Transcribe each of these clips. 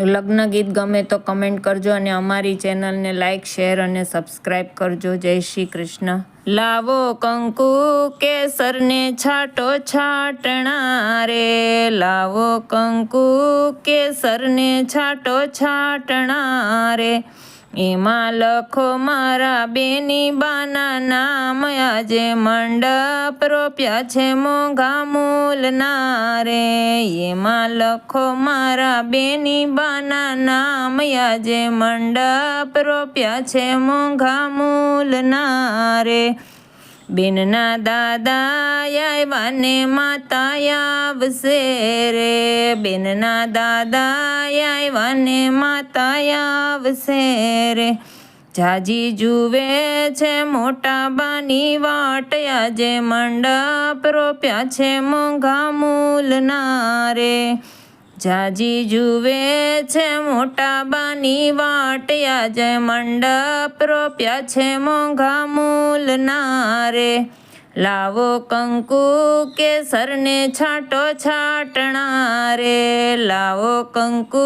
લગ્ન ગીત ગમે તો કમેન્ટ કરજો અને અમારી ચેનલને લાઇક શેર અને સબસ્ક્રાઈબ કરજો. જય શ્રી કૃષ્ણ. લાવો કંકુ કેસરને છાટો છાટણા રે. લાવો કંકુ કેસરને છાટો છાટણા રે. એમાં લખો મારા બેની બાના નામ આજે મંડપ રોપ્યા છે મોંઘા મૂલના રે એમાં લખો મારા બેની બાના નામ આજે મંડપ રોપ્યા છે મોંઘા મૂલના રે બેનના દાદા આવ્યા ને માતા આવશે રે. બેનના દાદા આવ્યા ને માતા આવશે રે. જાજી જુએ છે મોટા બાની વાટ, આજે મંડપ રોપ્યા છે મોંઘા મૂલના રે. જાજી જુએ છે મોટા બાની વાટ આજે મંડપ રોપ્યા છે મોંઘા મૂલના રે લાવો કંકુ કેસરને છાંટો છાટણા રે લાવો કંકુ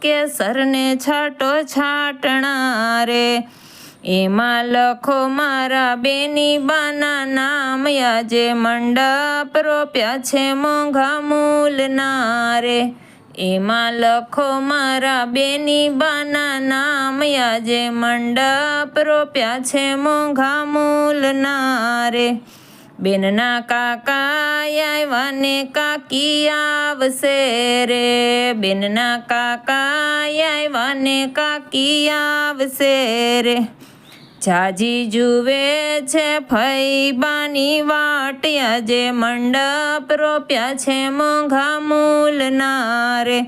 કેસરને છાંટો છાટણા રે એમાં લખો, મારા બેની બાના નામ આજે મંડપ રોપ્યા છે મોંઘા મૂલના રે એમાં લખો, મારા બેની બાના નામ આજે મંડપ રોપ્યા છે મોંઘા મૂલના રે બેનના કાકા આવ્યા ને કાકી આવશે રે. બેનના કાકા આવ્યા ને કાકી આવશે રે. જાજી જુએ છે ફૈબાની વાટ્યા જે મંડપ રોપ્યા છે મોંઘા મૂલના રે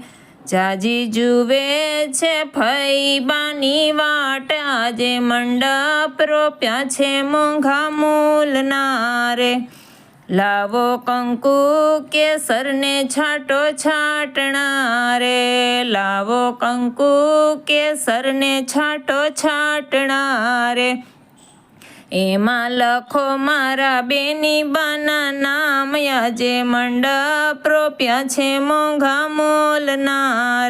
જાજી જુએ છે ફૈબાની વાટ આજે મંડપ રોપ્યા છે મોંઘા મૂલના રે લાવો કંકુ કેસરને છાંટો છાટણા લાવો કંકુ કેસરને છાંટો છાટણા એમાં લખો, મારા બેની બાના નામ આજે મંડપ રોપ્યા છે મોંઘા મોલના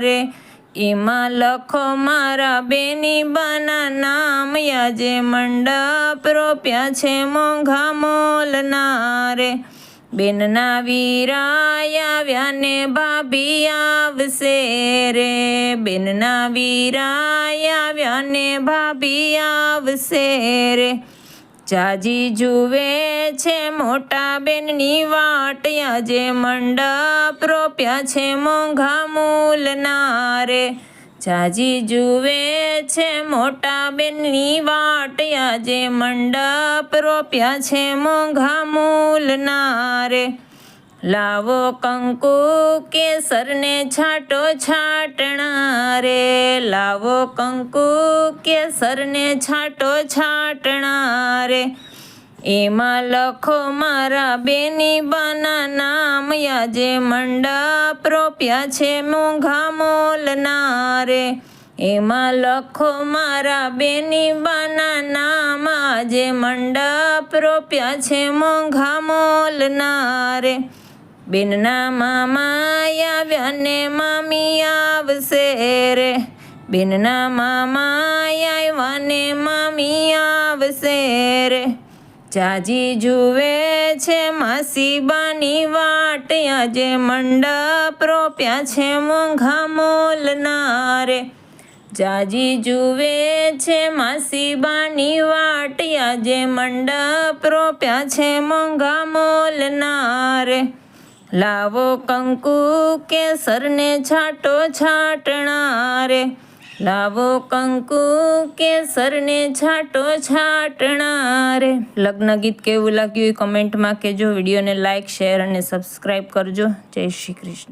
એમાં લખો મારા બેની બાના નામ યાજે મંડપ રોપ્યા છે મોંઘા મોલના રે બેનના આવ્યા ને ભાભી આવશે રે. બેનના આવ્યા ને ભાભી આવશે રે. જાજી જુએ છે મોટા બેનની વાટ, આજે મંડપ રોપ્યા છે મોંઘા મૂલના રે જાજી જુએ છે મોટા બેનની વાટ, આજે મંડપ રોપ્યા છે મોંઘા મૂલના રે લાવો કંકુ કેસરને છાંટો છાટણા લાવો કંકુ કેસરને છાંટો છાટણા એમાં લખો મારા બેની બાના નામ. આજે મંડપ રોપ્યા છે મોંઘા મોલના રે. એમાં લખો મારા બેની બાના નામ. આજે મંડપ રોપ્યા છે મોંઘા મોલના રે. બેનના મામા આવ્યા ને મામી આવશે રે. બેનના મામા આવ્યા ને મામી આવશે રે. જાજી જુએ છે માસી બાની વાટ, આજે મંડપ રોપ્યા છે મોંઘા મોલના રે. જાજી જુએ છે માસી બાની વાટ, આજે મંડપ રોપ્યા છે મોંઘા મોલના રે. લાવો કંકુ કેસરને છાંટો છાટણા રે લાવો કંકુ કેસરને છાંટો છાટણા રે લગ્ન ગીત કેવું લાગ્યું એ કમેન્ટમાં કહેજો વિડીયોને લાઇક શેર અને સબસ્ક્રાઈબ કરજો. જય શ્રી કૃષ્ણ.